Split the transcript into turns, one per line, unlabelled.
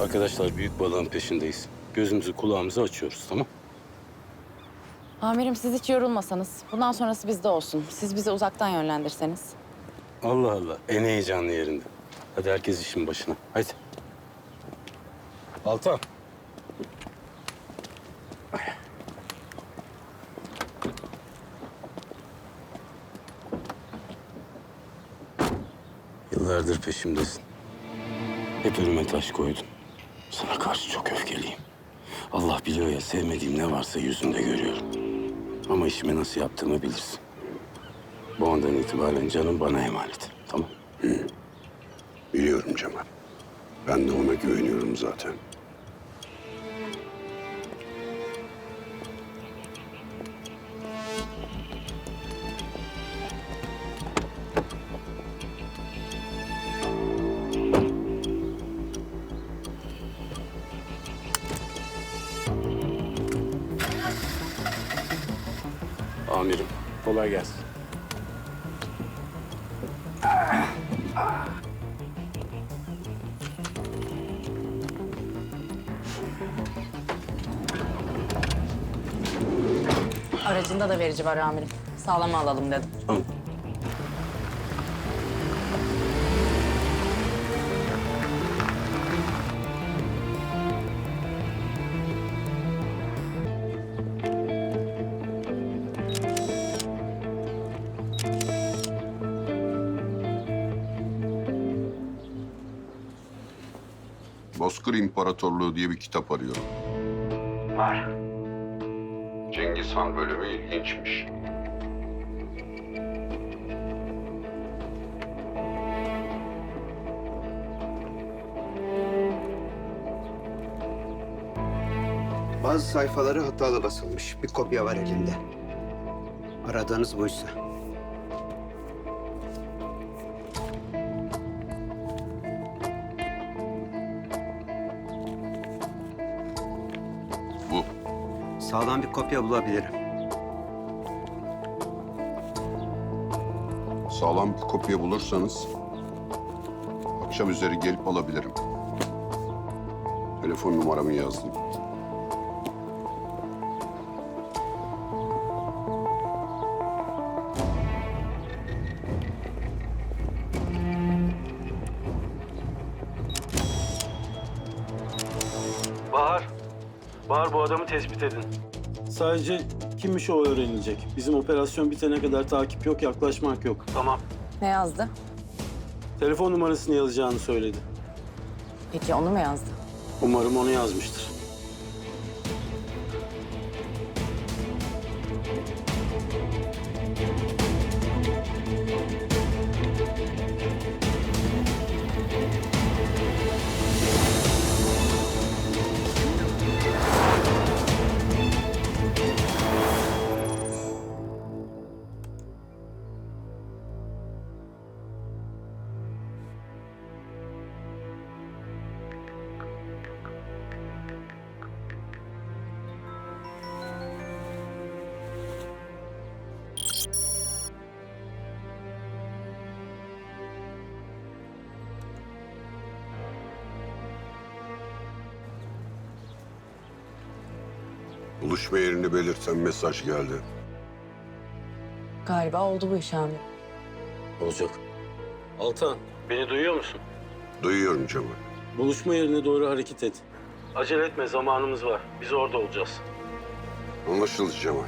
Arkadaşlar büyük balığın peşindeyiz. Gözümüzü kulağımızı açıyoruz tamam?
Amirim siz hiç yorulmasanız. Bundan sonrası bizde olsun. Siz bizi uzaktan yönlendirseniz.
Allah Allah en heyecanlı yerinde. Hadi herkes işin başına. Hadi. Altan. Yıllardır peşimdesin. Hep önüme taş koydun. Sana karşı çok öfkeliyim. Allah biliyor ya sevmediğim ne varsa yüzünde görüyorum. Ama işimi nasıl yaptığımı bilirsin. Bu andan itibaren canım bana emanet. Tamam.
Biliyorum Cemal. Ben de ona güveniyorum zaten.
Amirim kolay gelsin.
Aracında da verici var amirim. Sağlama alalım dedim.
Tamam.
Bozkır İmparatorluğu diye bir kitap arıyorum. Var. Cengiz Han bölümü ilginçmiş.
Bazı sayfaları hatalı basılmış. Bir kopya var elimde. Aradığınız buysa. Sağlam bir kopya bulabilirim.
Sağlam bir kopya bulursanız akşam üzeri gelip alabilirim. Telefon numaramı yazdım.
Bahar bu adamı tespit edin. Sadece kimmiş o öğrenilecek. Bizim operasyon bitene kadar takip yok, yaklaşmak yok. Tamam.
Ne yazdı?
Telefon numarasını yazacağını söyledi.
Peki onu mu yazdı?
Umarım onu yazmıştır.
Buluşma yerini belirten mesaj geldi.
Galiba oldu bu iş amirim.
Olacak.
Altan, beni duyuyor musun?
Duyuyorum Cemal.
Buluşma yerine doğru hareket et. Acele etme, zamanımız var. Biz orada olacağız.
Anlaşıldı Cemal.